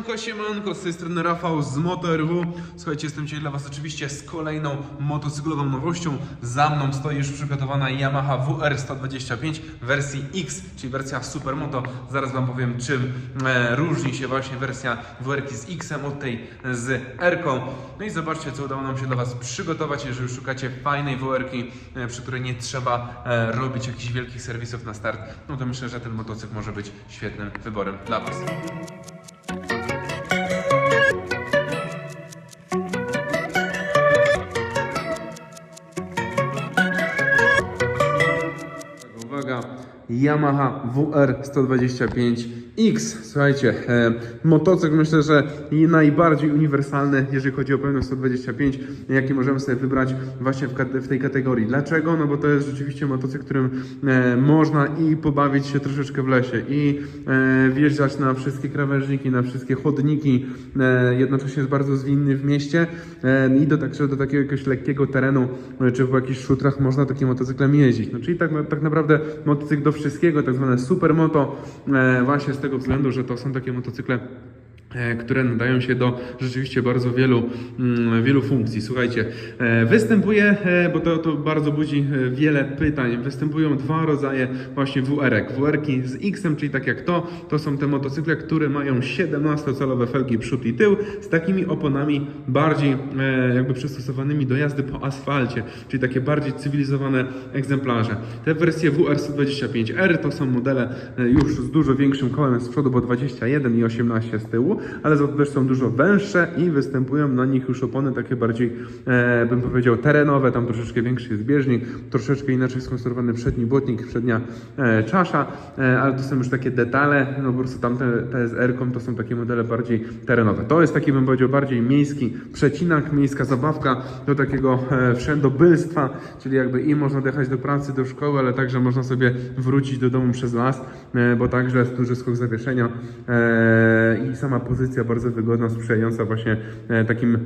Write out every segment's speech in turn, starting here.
Siemanko, siemanko, z tej strony Rafał z MotoRW. Słuchajcie, jestem dzisiaj dla Was oczywiście z kolejną motocyklową nowością. Za mną stoi już przygotowana Yamaha WR125 w wersji X, czyli wersja Supermoto. Zaraz Wam powiem, czym e, różni się właśnie wersja WR z X-em od tej z R-ką. No i zobaczcie, co udało nam się dla Was przygotować, jeżeli szukacie fajnej WR-ki, e, przy której nie trzeba e, robić jakichś wielkich serwisów na start. No to myślę, że ten motocykl może być świetnym wyborem dla Was. Yamaha WR125X. Słuchajcie, e, motocykl myślę, że najbardziej uniwersalny, jeżeli chodzi o pełną 125, jaki możemy sobie wybrać właśnie w, w tej kategorii. Dlaczego? No bo to jest rzeczywiście motocykl, którym e, można i pobawić się troszeczkę w lesie, i e, wjeżdżać na wszystkie krawężniki, na wszystkie chodniki, e, jednocześnie jest bardzo zwinny w mieście e, i do, także do takiego jakiegoś lekkiego terenu, e, czy w jakichś szutrach można takim motocyklem jeździć. No, czyli tak, tak naprawdę motocykl do wszystkiego, tak zwane supermoto, e, właśnie z tego względu, że to są takie motocykle które nadają się do rzeczywiście bardzo wielu, mm, wielu funkcji. Słuchajcie, e, występuje, e, bo to, to bardzo budzi e, wiele pytań, występują dwa rodzaje właśnie WR-ek. WR-ki z X-em, czyli tak jak to, to są te motocykle, które mają 17-calowe felgi przód i tył z takimi oponami bardziej e, jakby przystosowanymi do jazdy po asfalcie, czyli takie bardziej cywilizowane egzemplarze. Te wersje WR125R to są modele e, już z dużo większym kołem z przodu, bo 21 i 18 z tyłu, ale za to też są dużo węższe i występują na nich już opony takie bardziej, e, bym powiedział, terenowe, tam troszeczkę większy jest bieżnik, troszeczkę inaczej skonstruowany przedni błotnik, przednia e, czasza, e, ale to są już takie detale, no po prostu tamte TSR-ką to są takie modele bardziej terenowe. To jest taki, bym powiedział, bardziej miejski przecinak, miejska zabawka do takiego e, wszędobylstwa, czyli jakby i można dojechać do pracy, do szkoły, ale także można sobie wrócić do domu przez las, e, bo także jest duży skok zawieszenia e, i sama pozycja bardzo wygodna, sprzyjająca właśnie e, takim e,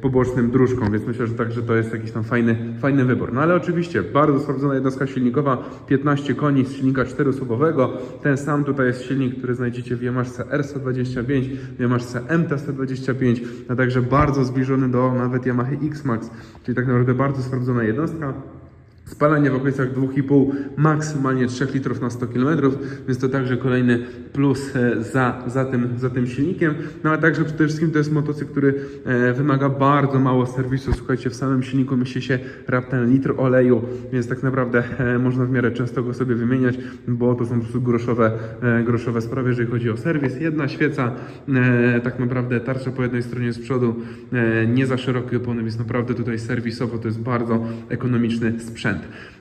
pobocznym dróżkom, więc myślę, że także to jest jakiś tam fajny, fajny wybór. No ale oczywiście bardzo sprawdzona jednostka silnikowa, 15 koni z silnika 4-słupowego. Ten sam tutaj jest silnik, który znajdziecie w Yamashce R125, w Yamashce MT125, a także bardzo zbliżony do nawet Yamaha X-Max, czyli tak naprawdę bardzo sprawdzona jednostka. Spalanie w okolicach 2,5, maksymalnie 3 litrów na 100 km, więc to także kolejny plus e, za, za, tym, za tym silnikiem. No a także przede wszystkim to jest motocykl, który e, wymaga bardzo mało serwisu. Słuchajcie, w samym silniku mieści się raptem litr oleju, więc tak naprawdę e, można w miarę często go sobie wymieniać, bo to są po prostu groszowe, groszowe sprawy, jeżeli chodzi o serwis. Jedna świeca, tak naprawdę tarcza po jednej stronie z przodu, nie za szerokie opony, więc naprawdę tutaj serwisowo to jest bardzo ekonomiczny sprzęt. Mm,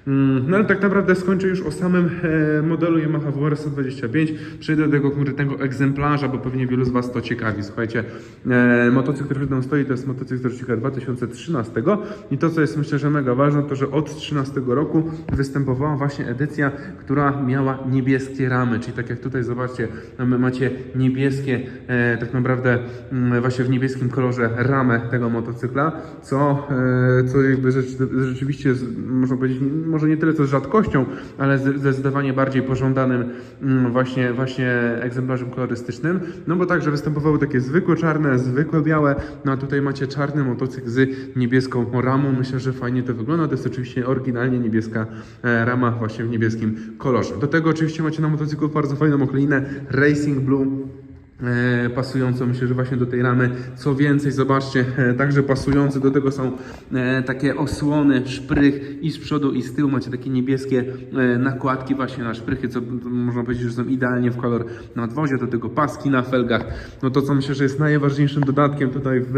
No ale tak naprawdę skończę już o samym e, modelu Yamaha WR 125. Przejdę do tego konkretnego egzemplarza, bo pewnie wielu z Was to ciekawi. Słuchajcie, e, motocykl, który nami stoi, to jest motocykl z rocznika 2013 i to, co jest myślę, że mega ważne, to, że od 2013 roku występowała właśnie edycja, która miała niebieskie ramy, czyli tak jak tutaj zobaczcie, tam macie niebieskie, e, tak naprawdę mm, właśnie w niebieskim kolorze ramę tego motocykla, co, co jakby rzecz, rzeczywiście można powiedzieć, może nie tyle co z rzadkością, ale zdecydowanie bardziej pożądanym mm, właśnie, właśnie egzemplarzem kolorystycznym, no bo także występowały takie zwykłe czarne, zwykłe białe, no a tutaj macie czarny motocykl z niebieską ramą, myślę, że fajnie to wygląda, to jest oczywiście oryginalnie niebieska e, rama właśnie w niebieskim kolorze. Do tego oczywiście macie na motocyklu bardzo fajną oklinę Racing Blue, pasującą myślę, że właśnie do tej ramy. Co więcej, zobaczcie, e, także pasujące do tego są e, takie osłony, szprych i z przodu i z tyłu macie takie niebieskie e, nakładki właśnie na szprychy, co można powiedzieć, że są idealnie w kolor nadwozia, do tego paski na felgach. No to co myślę, że jest najważniejszym dodatkiem tutaj w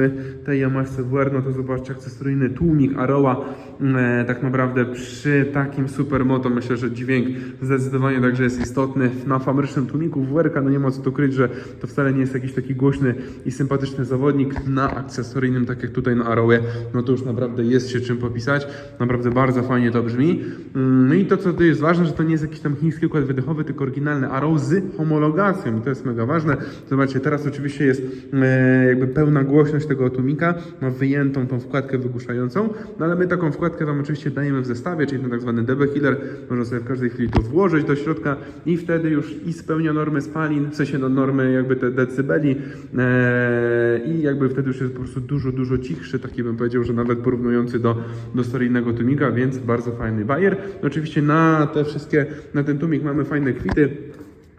tej Yamaha WR, no to zobaczcie akcesoryjny tłumik Aroła, e, tak naprawdę przy takim supermoto myślę, że dźwięk zdecydowanie także jest istotny. Na fabrycznym tłumiku WR, no nie ma co tu kryć, że to wcale nie jest jakiś taki głośny i sympatyczny zawodnik. Na akcesoryjnym, tak jak tutaj na Arrowie, no to już naprawdę jest się czym popisać. Naprawdę bardzo fajnie to brzmi. Mm, No i to, co tu jest ważne, że to nie jest jakiś tam chiński układ wydechowy, tylko oryginalny Arrow z homologacją i to jest mega ważne. Zobaczcie, teraz oczywiście jest e, jakby pełna głośność tego tłumika, ma wyjętą tą wkładkę wygłuszającą, no ale my taką wkładkę Wam oczywiście dajemy w zestawie, czyli ten tak zwany DB Killer, można sobie w każdej chwili to włożyć do środka i wtedy już i spełnia normy spalin, w sensie no, normy jakby decybeli e, i jakby wtedy już jest po prostu dużo, dużo cichszy, taki bym powiedział, że nawet porównujący do, do seryjnego tumika, więc bardzo fajny bajer. Oczywiście na te wszystkie, na ten tumik mamy fajne kwity.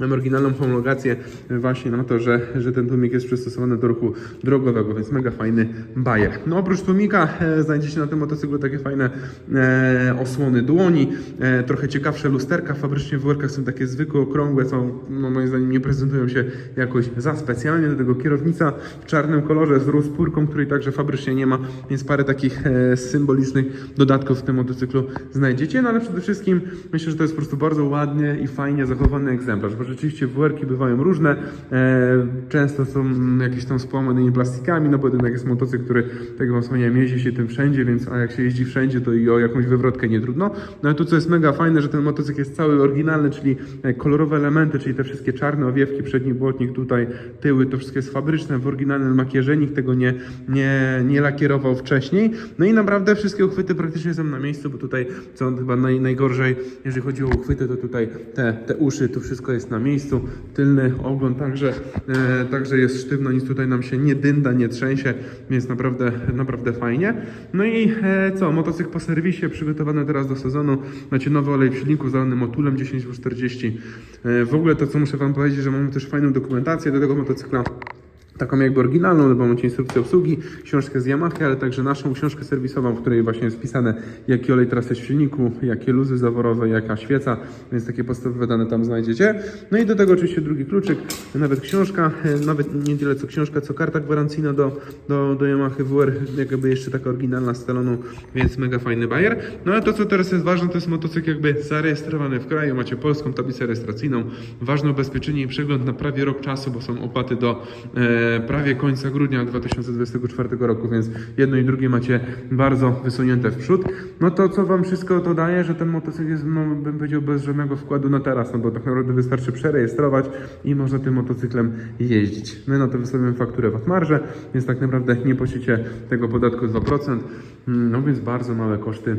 Mamy oryginalną homologację właśnie na to, że, że ten tłumik jest przystosowany do ruchu drogowego, więc mega fajny bajer. No oprócz tłumika e, znajdziecie na tym motocyklu takie fajne e, osłony dłoni, e, trochę ciekawsze lusterka, fabrycznie w workach są takie zwykłe, okrągłe, są no, moim zdaniem nie prezentują się jakoś za specjalnie, do tego kierownica w czarnym kolorze z rozpórką, której także fabrycznie nie ma, więc parę takich e, symbolicznych dodatków w tym motocyklu znajdziecie, no ale przede wszystkim myślę, że to jest po prostu bardzo ładnie i fajnie zachowany egzemplarz, rzeczywiście WR-ki bywają różne, e, często są jakieś tam z połamanymi plastikami, no bo jednak jest motocykl, który, tak jak wam wspomniałem, jeździ się tym wszędzie, więc a jak się jeździ wszędzie, to i o jakąś wywrotkę nie trudno. No ale tu co jest mega fajne, że ten motocykl jest cały oryginalny, czyli e, kolorowe elementy, czyli te wszystkie czarne owiewki, przedni błotnik tutaj, tyły, to wszystko jest fabryczne, w oryginalnym makierze, nikt tego nie, nie, nie lakierował wcześniej. No i naprawdę wszystkie uchwyty praktycznie są na miejscu, bo tutaj co chyba naj, najgorzej, jeżeli chodzi o uchwyty, to tutaj te, te uszy, tu wszystko jest na miejscu, tylny ogon także, e, także jest sztywno, nic tutaj nam się nie dynda, nie trzęsie, więc naprawdę, naprawdę fajnie. No i e, co, motocykl po serwisie, przygotowany teraz do sezonu, macie nowy olej w silniku zalany motulem 10W40. E, w ogóle to, co muszę Wam powiedzieć, że mamy też fajną dokumentację do tego motocykla taką jakby oryginalną, no bo macie instrukcję obsługi, książkę z Yamaha, ale także naszą książkę serwisową, w której właśnie jest wpisane, jaki olej teraz jest w silniku, jakie luzy zaworowe, jaka świeca, więc takie podstawowe dane tam znajdziecie. No i do tego oczywiście drugi kluczyk, nawet książka, e, nawet nie tyle co książka, co karta gwarancyjna do, do, do Yamaha WR, jakby jeszcze taka oryginalna z salonu, więc mega fajny bajer. No ale to, co teraz jest ważne, to jest motocykl jakby zarejestrowany w kraju, macie polską tablicę rejestracyjną, ważne ubezpieczenie i przegląd na prawie rok czasu, bo są opłaty do e, prawie końca grudnia 2024 roku, więc jedno i drugie macie bardzo wysunięte w przód. No to co Wam wszystko to daje, że ten motocykl jest, no, bym powiedział, bez żadnego wkładu na teraz, no bo tak naprawdę wystarczy przerejestrować i można tym motocyklem jeździć. My na to wystawiamy fakturę VAT marże, więc tak naprawdę nie płacicie tego podatku 2%, Mm, no więc bardzo małe koszty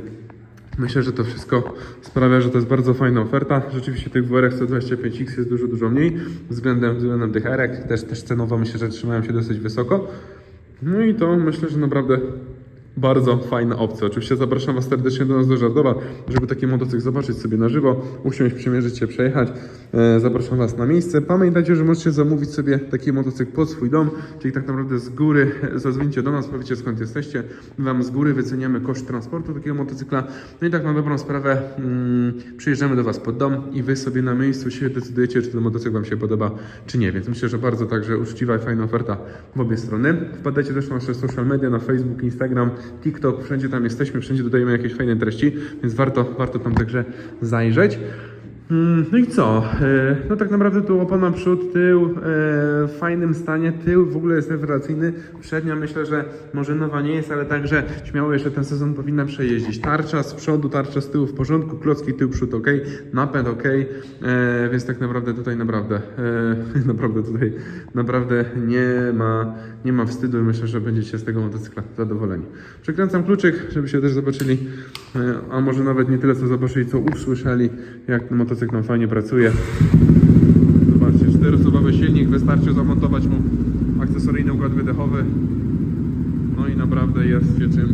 Myślę, że to wszystko sprawia, że to jest bardzo fajna oferta. Rzeczywiście tych WRX 125X jest dużo, dużo mniej względem, względem tych erek. Też, też cenowo myślę, że trzymają się dosyć wysoko. No i to myślę, że naprawdę bardzo fajna opcja. Oczywiście zapraszam Was serdecznie do nas do Żardowa, żeby taki motocykl zobaczyć sobie na żywo, usiąść, przymierzyć się, przejechać. E, zapraszam Was na miejsce. Pamiętajcie, że możecie zamówić sobie taki motocykl pod swój dom, czyli tak naprawdę z góry zadzwonicie do nas, powiecie skąd jesteście. Wam z góry wyceniamy koszt transportu takiego motocykla. No i tak na dobrą sprawę mm, przyjeżdżamy do Was pod dom i Wy sobie na miejscu się decydujecie, czy ten motocykl Wam się podoba, czy nie. Więc myślę, że bardzo także uczciwa i fajna oferta w obie strony. Wpadajcie też na nasze social media, na Facebook, Instagram, TikTok, wszędzie tam jesteśmy, wszędzie dodajemy jakieś fajne treści, więc warto, warto tam także zajrzeć. Mm, No i co? E, No tak naprawdę tu opona przód, tył e, w fajnym stanie, tył w ogóle jest rewelacyjny. Przednia myślę, że może nowa nie jest, ale także śmiało jeszcze ten sezon powinna przejeździć. Tarcza z przodu, tarcza z tyłu w porządku, klocki tył, przód ok, napęd ok, e, więc tak naprawdę tutaj naprawdę, naprawdę tutaj naprawdę nie ma, nie ma wstydu i myślę, że będziecie z tego motocykla zadowoleni. Przekręcam kluczyk, żebyście też zobaczyli, a może nawet nie tyle co zobaczyli, co usłyszeli, jak ten motocykl nam fajnie pracuje. Zobaczcie, czterosuwowy silnik, wystarczy zamontować mu akcesoryjny układ wydechowy. No i naprawdę jest się czym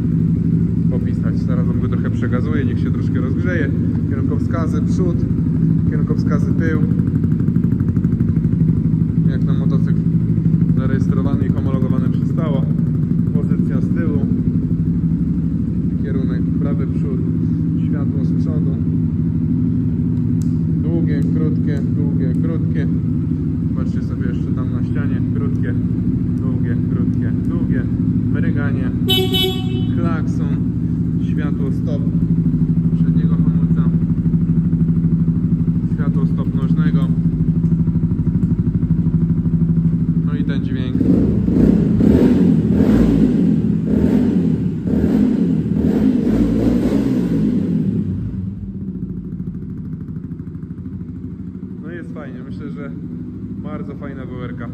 popisać. Zaraz wam go trochę przegazuję, niech się troszkę rozgrzeje. Kierunkowskazy przód, kierunkowskazy tył. Jak na motocykl zarejestrowany i homologowany przystało. Pozycja z tyłu. Kierunek prawy przód, światło z przodu. Długie, krótkie, długie, krótkie. Patrzcie sobie jeszcze tam na Krótkie, długie, krótkie, długie. Mryganie, klakson, światło stop przedniego hamulca, światło stop nożnego. No i ten dźwięk. No jest fajnie, myślę, że bardzo fajna wyłerka.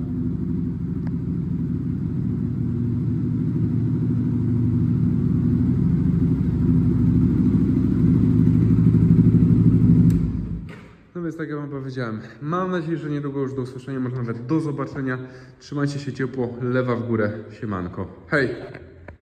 Powiedziałem, mam nadzieję, że niedługo już do usłyszenia, może nawet do zobaczenia. Trzymajcie się ciepło, lewa w górę, siemanko. Hej!